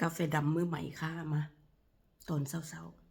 กาแฟดำมือใหม่ค่ามาตอนเศร้าๆ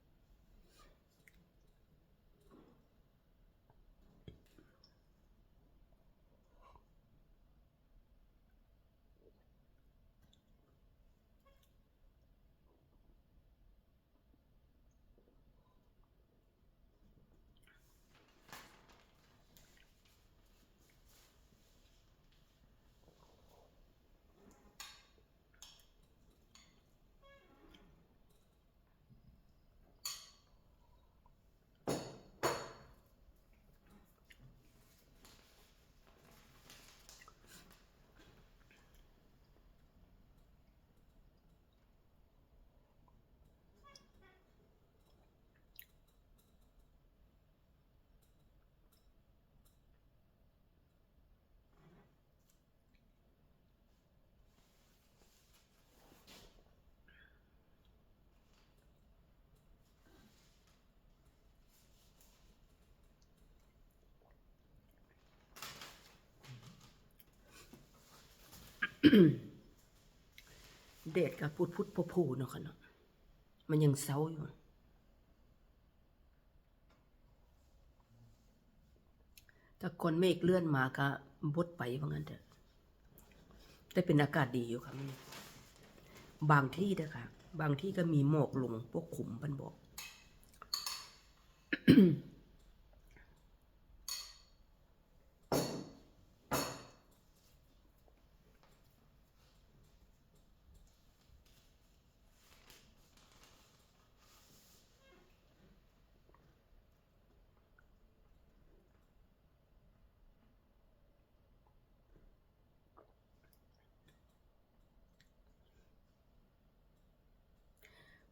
เดดกับพุดพุดโพโพเนาะค่ะเนาะมันยังเศร้าอยู่ ถ้าคนเมฆเลื่อนมาก็บดไปว่างั้นเถอะแต่เป็นอากาศดีอยู่ค่ะมันบางที่เด้อค่ะบางที่ก็มีหมอกลงพวกขุมปันบอก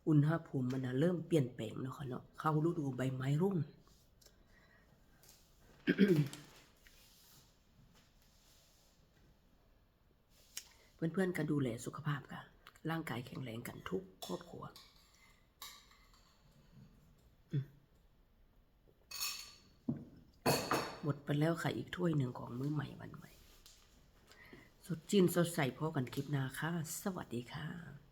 อุณหภูมิมันเริ่มเปลี่ยนแปลงเนาะค่ะเนาะเข้าฤดูใบไม้ร่วงเพื่อนๆก็ดูแลสุขภาพกันร่างกายแข็งแรงกันทุกครอบครัวหมดไปแล้วค่ะอีกถ้วยหนึ่งของมื้อใหม่วันใหม่สดจินสดใสพอกันคลิปหน้าค่ะ สวัสดีค่ะ